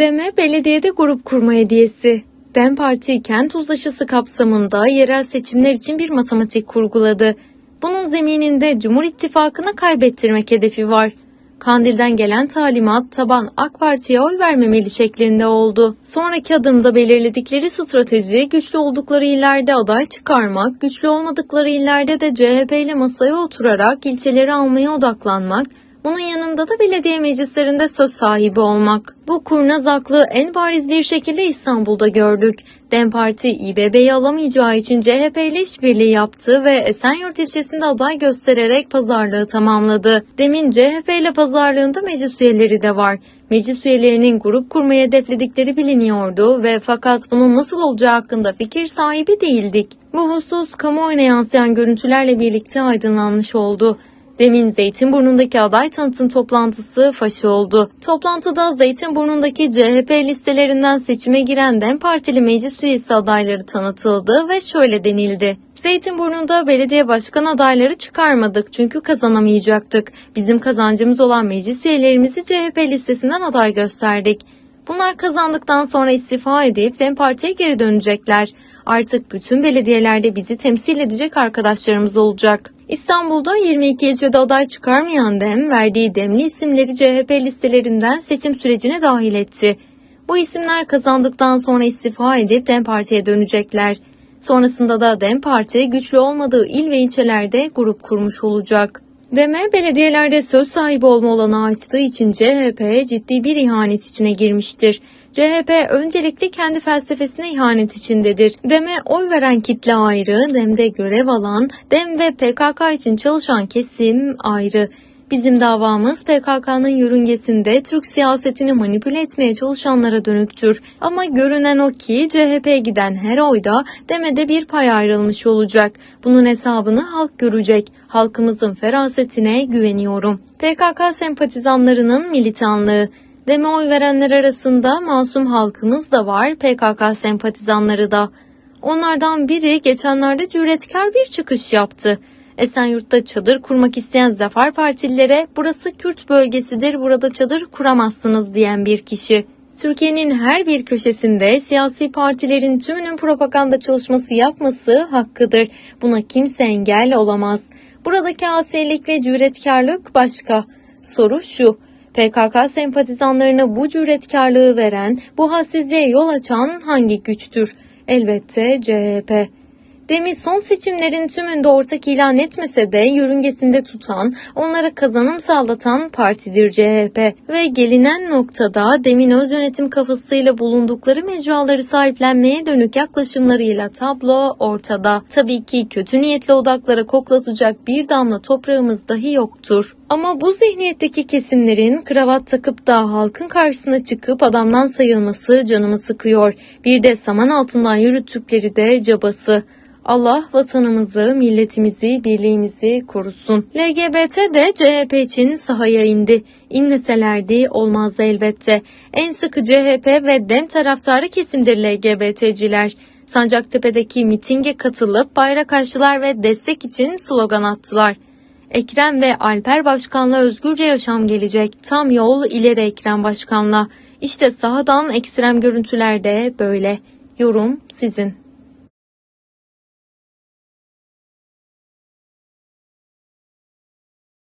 Deme belediyede grup kurma hediyesi. DEM Parti kent uzlaşısı kapsamında yerel seçimler için bir matematik kurguladı. Bunun zemininde Cumhur İttifakı'na kaybettirmek hedefi var. Kandil'den gelen talimat taban AK Parti'ye oy vermemeli şeklinde oldu. Sonraki adımda belirledikleri strateji güçlü oldukları illerde aday çıkarmak, güçlü olmadıkları illerde de CHP ile masaya oturarak ilçeleri almaya odaklanmak, bunun yanında da belediye meclislerinde söz sahibi olmak. Bu kurnaz aklı en bariz bir şekilde İstanbul'da gördük. DEM Parti İBB'yi alamayacağı için CHP ile işbirliği yaptı ve Esenyurt ilçesinde aday göstererek pazarlığı tamamladı. Demin CHP ile pazarlığında meclis üyeleri de var. Meclis üyelerinin grup kurmayı hedefledikleri biliniyordu ve fakat bunun nasıl olacağı hakkında fikir sahibi değildik. Bu husus kamuoyuna yansıyan görüntülerle birlikte aydınlanmış oldu. Demin Zeytinburnu'ndaki aday tanıtım toplantısı faşı oldu. Toplantıda Zeytinburnu'ndaki CHP listelerinden seçime giren DEM Partili meclis üyesi adayları tanıtıldı ve şöyle denildi. Zeytinburnu'nda belediye başkan adayları çıkarmadık çünkü kazanamayacaktık. Bizim kazancımız olan meclis üyelerimizi CHP listesinden aday gösterdik. Bunlar kazandıktan sonra istifa edip DEM Parti'ye geri dönecekler. Artık bütün belediyelerde bizi temsil edecek arkadaşlarımız olacak. İstanbul'da 22 ilçede aday çıkarmayan DEM, verdiği demli isimleri CHP listelerinden seçim sürecine dahil etti. Bu isimler kazandıktan sonra istifa edip DEM Parti'ye dönecekler. Sonrasında da DEM Parti güçlü olmadığı il ve ilçelerde grup kurmuş olacak. Deme belediyelerde söz sahibi olma olanağı açtığı için CHP ciddi bir ihanet içine girmiştir. CHP öncelikle kendi felsefesine ihanet içindedir. Deme oy veren kitle ayrı, Dem'de görev alan, Dem ve PKK için çalışan kesim ayrı. Bizim davamız PKK'nın yörüngesinde Türk siyasetini manipüle etmeye çalışanlara dönüktür. Ama görünen o ki CHP'ye giden her oyda demede bir pay ayrılmış olacak. Bunun hesabını halk görecek. Halkımızın ferasetine güveniyorum. PKK sempatizanlarının militanlığı Deme oy verenler arasında masum halkımız da var, PKK sempatizanları da. Onlardan biri geçenlerde cüretkar bir çıkış yaptı. Esenyurt'ta çadır kurmak isteyen Zafer Partililere burası Kürt bölgesidir burada çadır kuramazsınız diyen bir kişi. Türkiye'nin her bir köşesinde siyasi partilerin tümünün propaganda çalışması yapması hakkıdır. Buna kimse engel olamaz. Buradaki asilik ve cüretkarlık başka. Soru şu. PKK sempatizanlarına bu cüretkarlığı veren, bu hassizliğe yol açan hangi güçtür? Elbette CHP. Demin son seçimlerin tümünde ortak ilan etmese de yörüngesinde tutan, onlara kazanım sağlatan partidir CHP. Ve gelinen noktada Demin öz yönetim kafasıyla bulundukları mecraları sahiplenmeye dönük yaklaşımlarıyla tablo ortada. Tabii ki kötü niyetli odaklara koklatacak bir damla toprağımız dahi yoktur. Ama bu zihniyetteki kesimlerin kravat takıp da halkın karşısına çıkıp adamdan sayılması canımı sıkıyor. Bir de saman altından yürüttükleri de cabası. Allah vatanımızı, milletimizi, birliğimizi korusun. LGBT de CHP için sahaya indi. İnmeselerdi olmazdı elbette. En sıkı CHP ve DEM taraftarı kesimdir LGBT'ciler. Sancaktepe'deki mitinge katılıp bayrak açtılar ve destek için slogan attılar. Ekrem ve Alper Başkan'la özgürce yaşam gelecek. Tam yol ileri Ekrem Başkan'la. İşte sahadan ekstrem görüntüler de böyle. Yorum sizin.